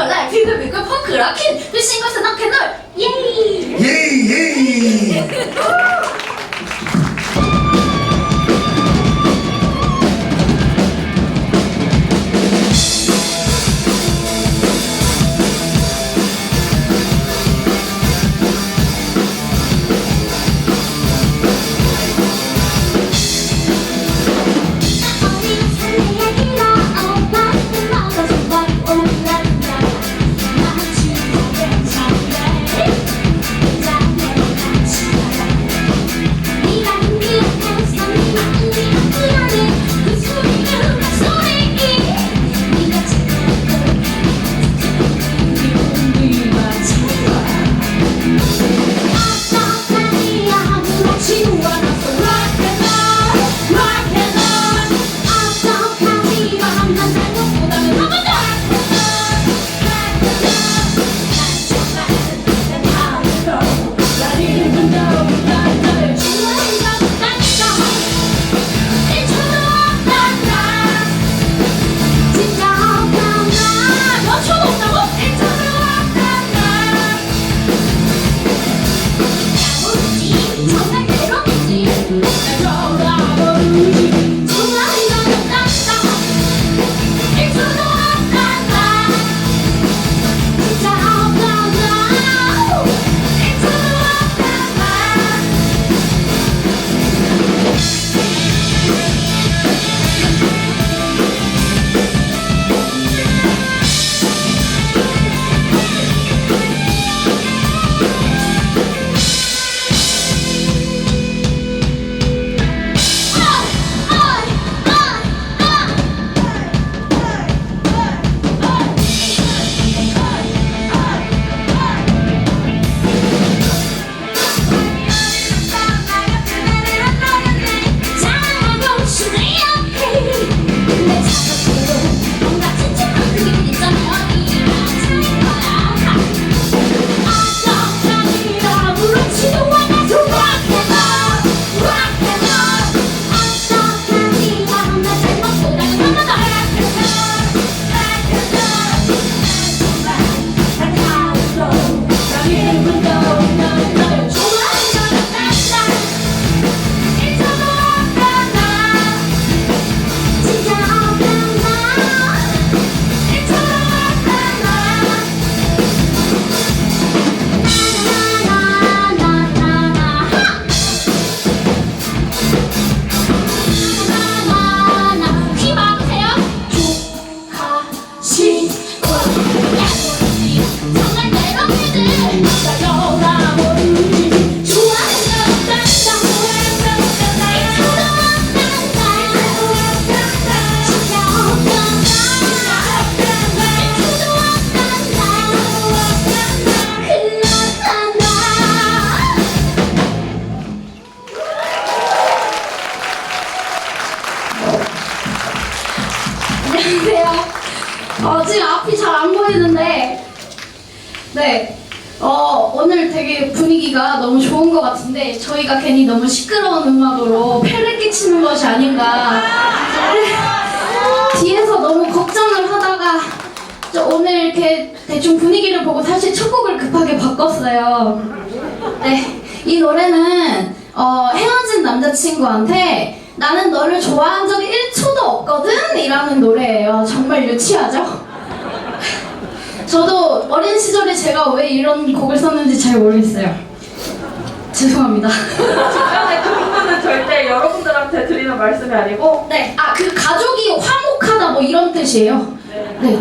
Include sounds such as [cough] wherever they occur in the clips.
回来，听个美个 punk rockin，对新歌神当 Kenner，耶！ 예이 저희가 괜히 너무 시끄러운 음악으로 폐를 끼치는 것이 아닌가. 네. 뒤에서 너무 걱정을 하다가, 저 오늘 이렇게 대충 분위기를 보고 사실 첫 곡을 급하게 바꿨어요. 네. 이 노래는, 어, 헤어진 남자친구한테 나는 너를 좋아한 적이 1초도 없거든? 이라는 노래예요. 정말 유치하죠? 저도 어린 시절에 제가 왜 이런 곡을 썼는지 잘 모르겠어요. 죄송합니다. 그런 거는 절대 여러분들한테 드리는 말씀이 아니고 네, 아, 그 가족이 화목하다 뭐 이런 뜻이에요. 네,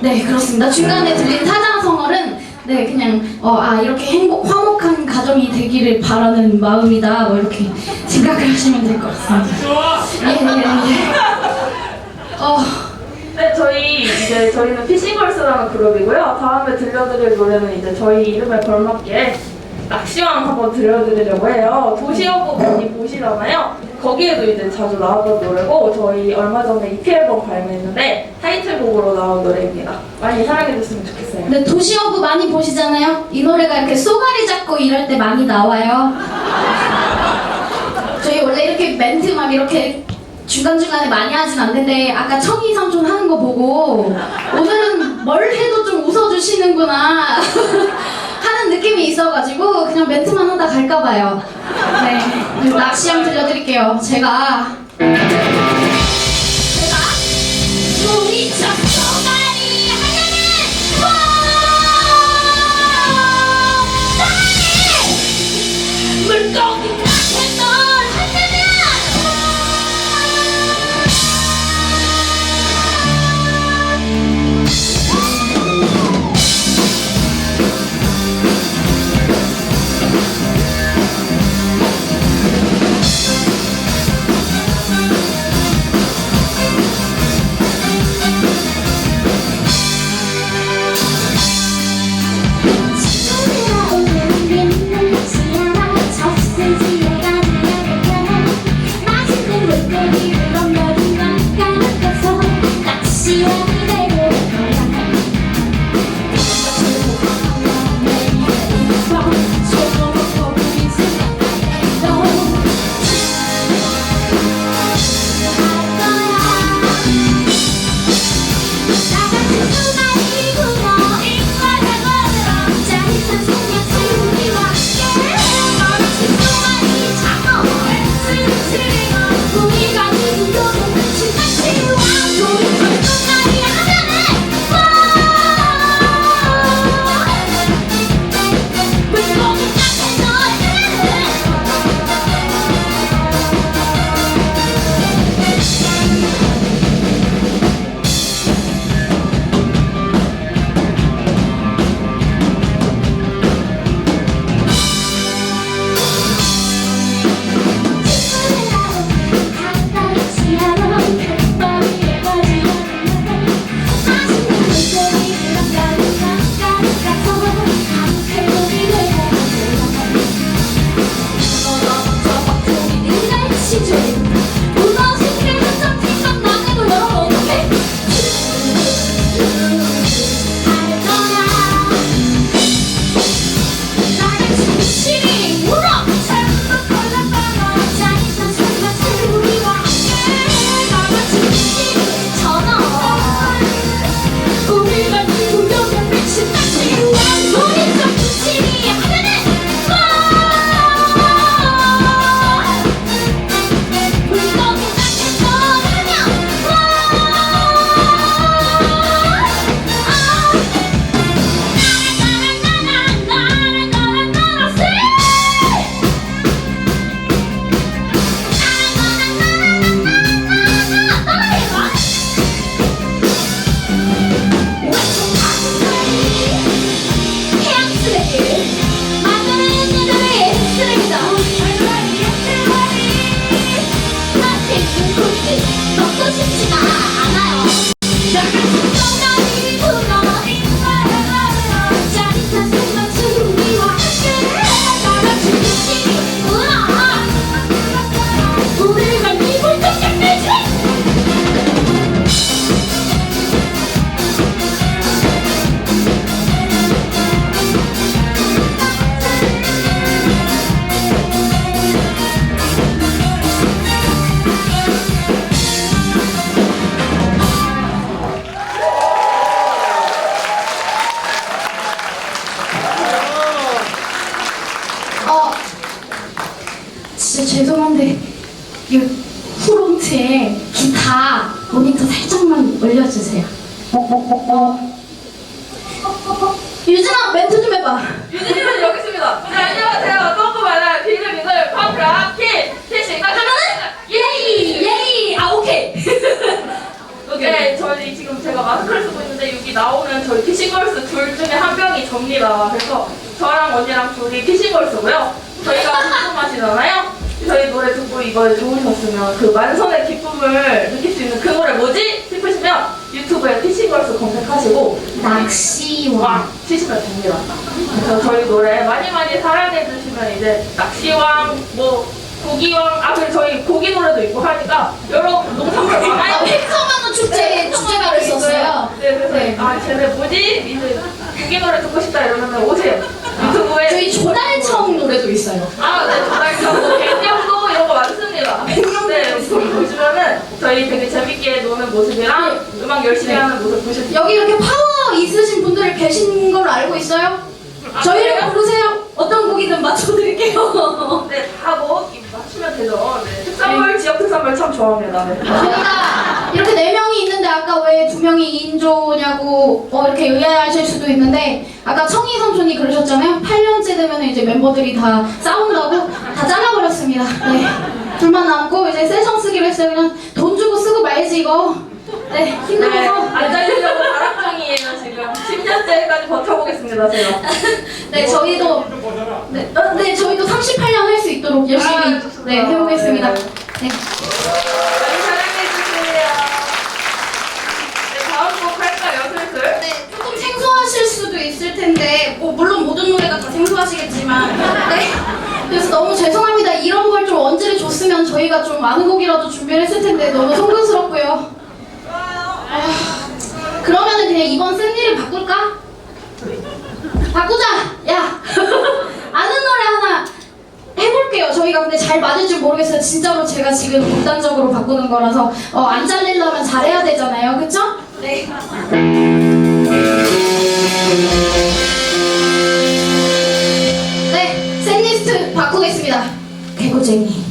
네, 그렇습니다. 중간에 들린 사자성어는 네, 그냥 어, 아 이렇게 행복 화목한 가정이 되기를 바라는 마음이다. 뭐 이렇게 생각을 하시면 될 것 같습니다. 예, 예, 예. 어, 네 저희 이제 저희는 피싱걸스라는 그룹이고요 다음에 들려드릴 노래는 이제 저희 이름에 걸맞게 낚시왕 한번 들려드리려고 해요. 도시어부 많이 보시잖아요. 거기에도 이제 자주 나왔던 노래고 저희 얼마 전에 EP 앨범 발매했는데 타이틀곡으로 나온 노래입니다. 많이 사랑해줬으면 좋겠어요. 근데 도시어부 많이 보시잖아요. 이 노래가 이렇게 쏘가리 잡고 이럴 때 많이 나와요. 저희 원래 이렇게 멘트 막 이렇게 중간중간에 많이 하진 않는데 아까 청이 삼촌 하는 거 보고 오늘은 뭘 해도 좀 웃어주고 주시는구나. 하는 [laughs] 느낌이 있어가지고 그냥 멘트만 하다 갈까봐요. 네, 그래서 낚시양 들려드릴게요. 제가 제가 소리쳐 쏘 이거 좋으셨으면 그 만선의 기쁨을 느낄 수 있는 그 노래 뭐지? 싶으시면 유튜브에 피싱걸스 검색하시고 낚시왕. 왕 치시면 됩니다. 그래서 저희 노래 많이 많이 사랑해 주시면 이제 낚시왕, 뭐 고기왕, 아 그리고 저희 고기 노래도 있고 하니까 여러 농산물 아 많아요. 획성하는 축제 주제가를 썼어요. 네, 그래서 네. 아 쟤네 뭐지? 이제 고기 노래 듣고 싶다 이러면 오세요. 유튜브에 저희 조달청 노래도 있어요. 아, 네, 조달청, 뭐 백령도 이런 거 많습니다. 네, 있어요. 보시면은 저희 되게 재밌게 노는 모습이랑 음악 열심히 하는 모습 보실 수 여기 이렇게 파워 있으신 분들 계신 걸로 알고 있어요? 저희를 그래요? 부르세요. 어떤 곡이든 맞춰드릴게요. [laughs] 네, 다뭐 맞추면 되죠. 네. 특산물, 지역 특산물 참 좋아합니다. 네. 저희가 이렇게 네 명이 있는데 아까 왜 두 명이 2인조냐고 어, 이렇게 의아하실 수도 있는데 아까 청희 삼촌이 그러셨잖아요. 8년째 되면 이제 멤버들이 다 싸운다고 다 잘라버렸습니다. 네. 불만 남고 이제 세션 쓰기로 했어요. 그냥 돈 주고 쓰고 말지 이거. 네, 네, 힘들어서. 안 잘리려고 다락방이에요, 지금. 10년째까지 버텨보겠습니다, 제가. 네, 저희도 네, 어, 네, 저희도 38년 할 수 있도록 열심히 아. 네, 해보겠습니다. 네. 네. 많이 사랑해주세요. 네, 다음 곡 할까요, 슬슬? 네, 조금 생소하실 수도 있을 텐데, 뭐 물론 모든 노래가 다 생소하시겠지만, 네. 그래서 너무 죄송합니다. 이런 걸 좀 언제를 줬으면 저희가 좀 아는 곡이라도 준비를 했을 텐데 너무 송구스럽고요. 아, 그러면은 그냥 이번 샌디를 바꿀까? 바꾸자. 야, [laughs] 아는 노래 하나 해볼게요. 저희가 근데 잘 맞을 줄 모르겠어요. 진짜로 제가 지금 극단적으로 바꾸는 거라서 어, 안 잘리려면 잘해야 되잖아요. 그쵸? 네. 네, 개구쟁이.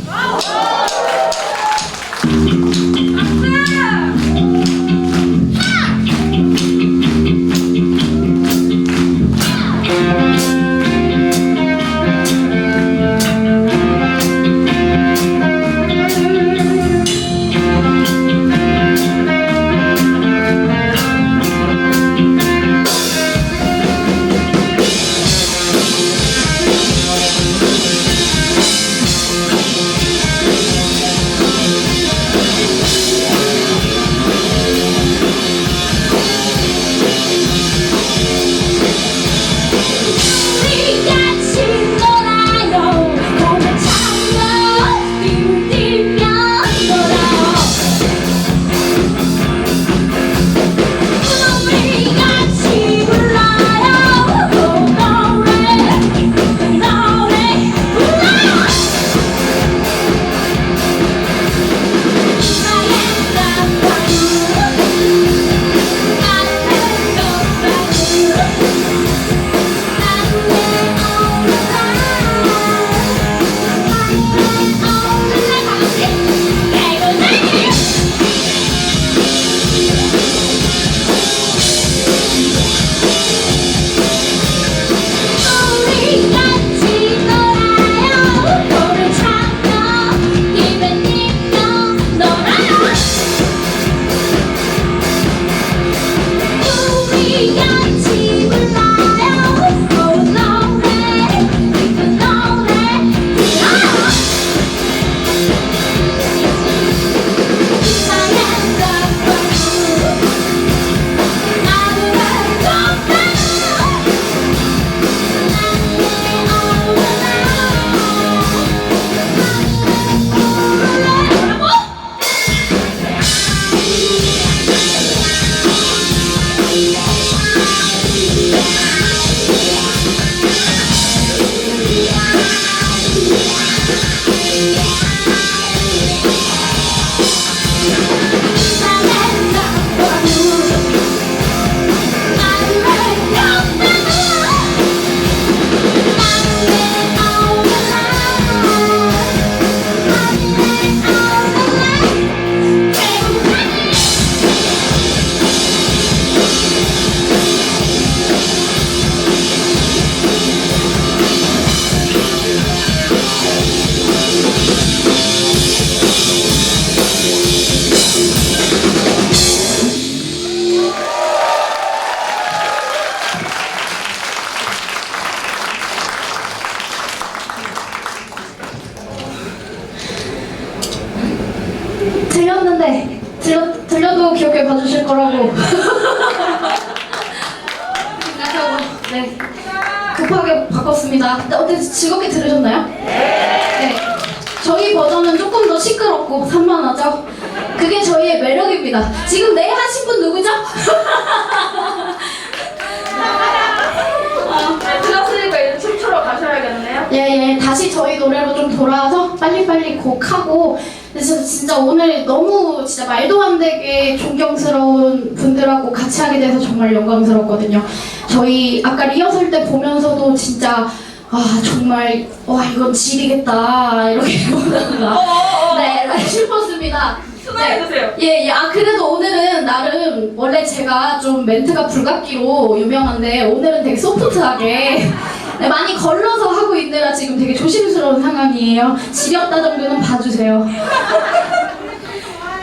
저희 노래로 좀 돌아와서 빨리빨리 곡하고 근데 저 진짜 오늘 너무 진짜 말도 안 되게 존경스러운 분들하고 같이 하게 돼서 정말 영광스럽거든요. 저희 아까 리허설 때 보면서도 진짜 아 정말 와 이건 질이겠다 이렇게 [laughs] 보다가 네 네, 싶었습니다. 수고해주세요. 예, 예, 아, 그래도 오늘은 나름, 원래 제가 좀 멘트가 불같기로 유명한데, 오늘은 되게 소프트하게, [laughs] 네, 많이 걸러서 하고 있느라 지금 되게 조심스러운 상황이에요. 지렸다 정도는 봐주세요.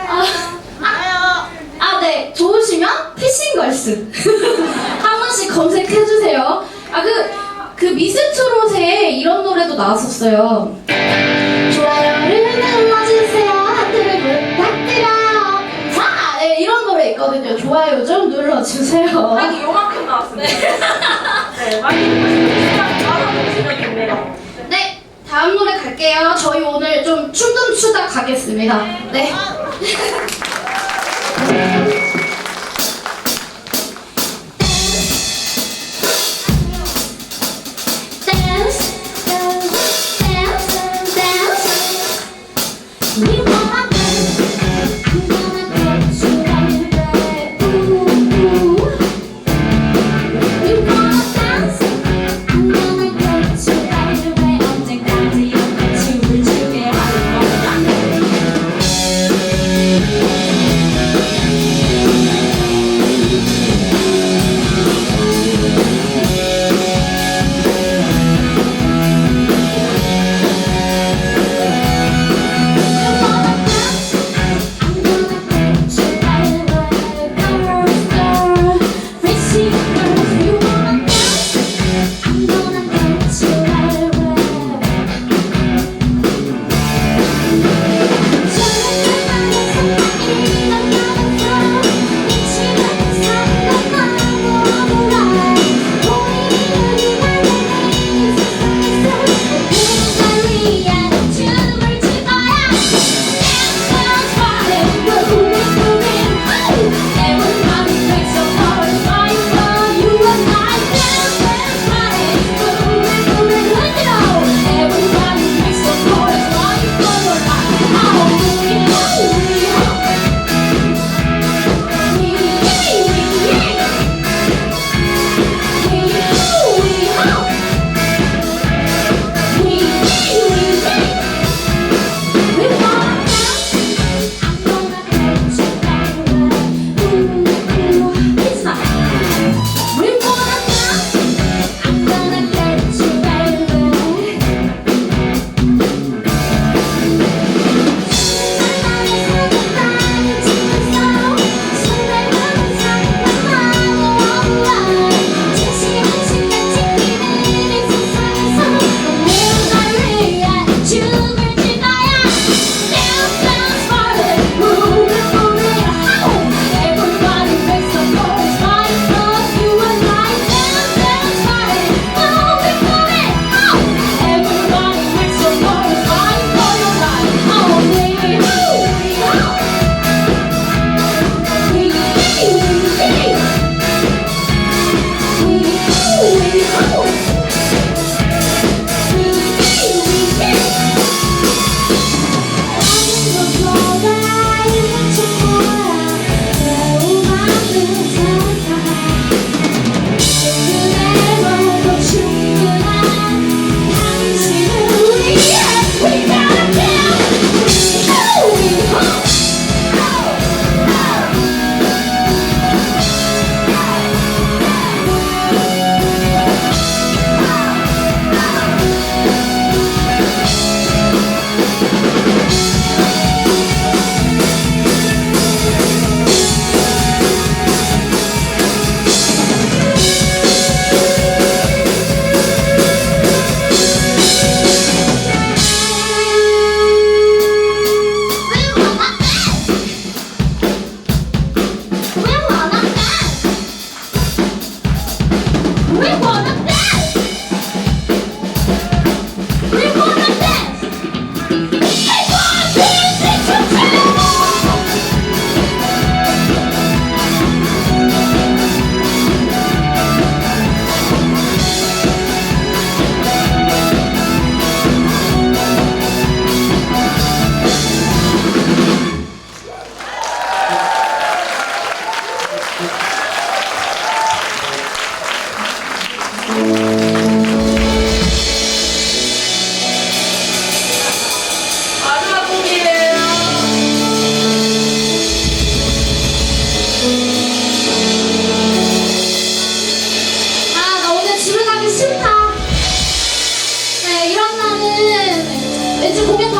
아, 아, 아, 네, 좋으시면 피싱걸스. [laughs] 한 번씩 검색해주세요. 아, 그, 그 미스트롯에 이런 노래도 나왔었어요. 좋아요를 다음 노래 갈게요. 저희 오늘 좀 춤 좀 추다 가겠습니다. 네. [laughs]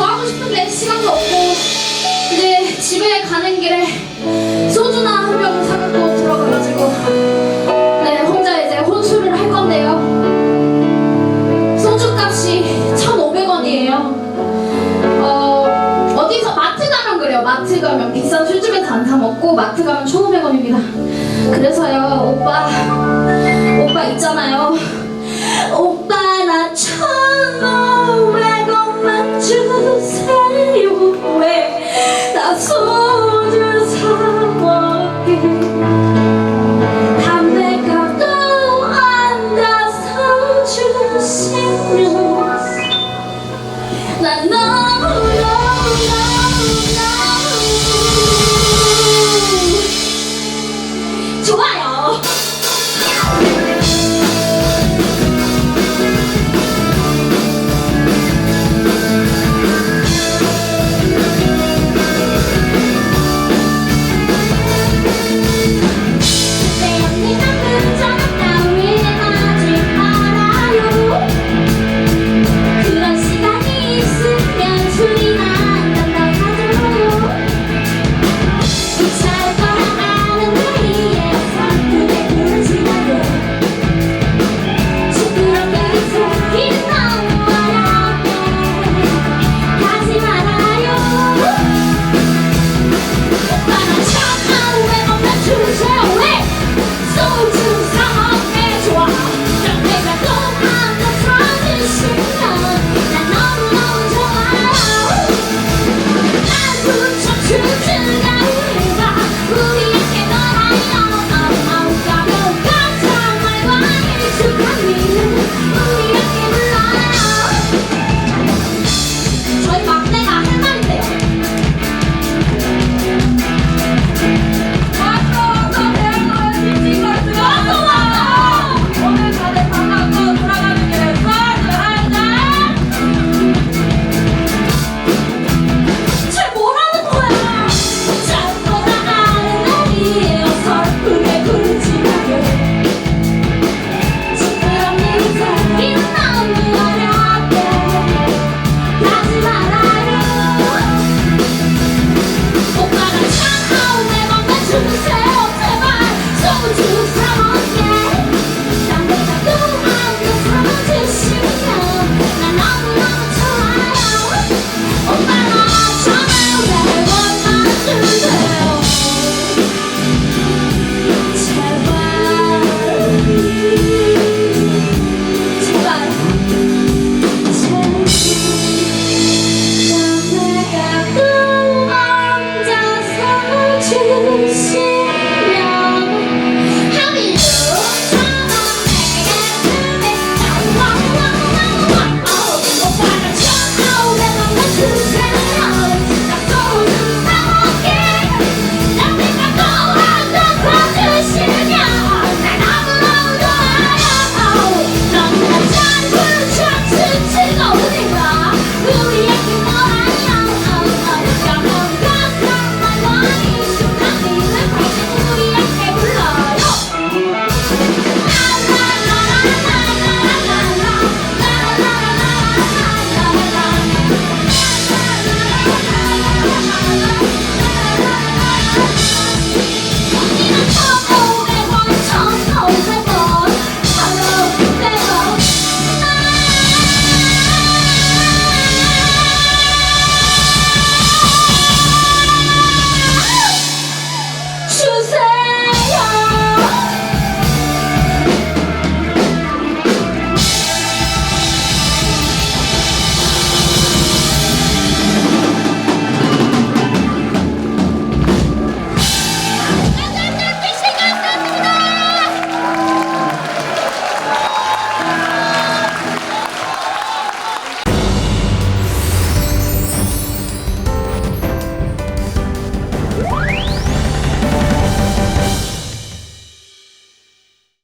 하고 싶은데 시간도 없고, 이제 집에 가는 길에 소주나 한 병 사갖고 들어가가지고, 네, 혼자 이제 혼술을 할 건데요. 소주 값이 1,500원이에요. 어, 어디서 마트 가면 그래요. 마트 가면 비싼 술집에서 안 사 먹고, 마트 가면 1,500원입니다. 그래서요, 오빠. 오빠 있잖아요. that love.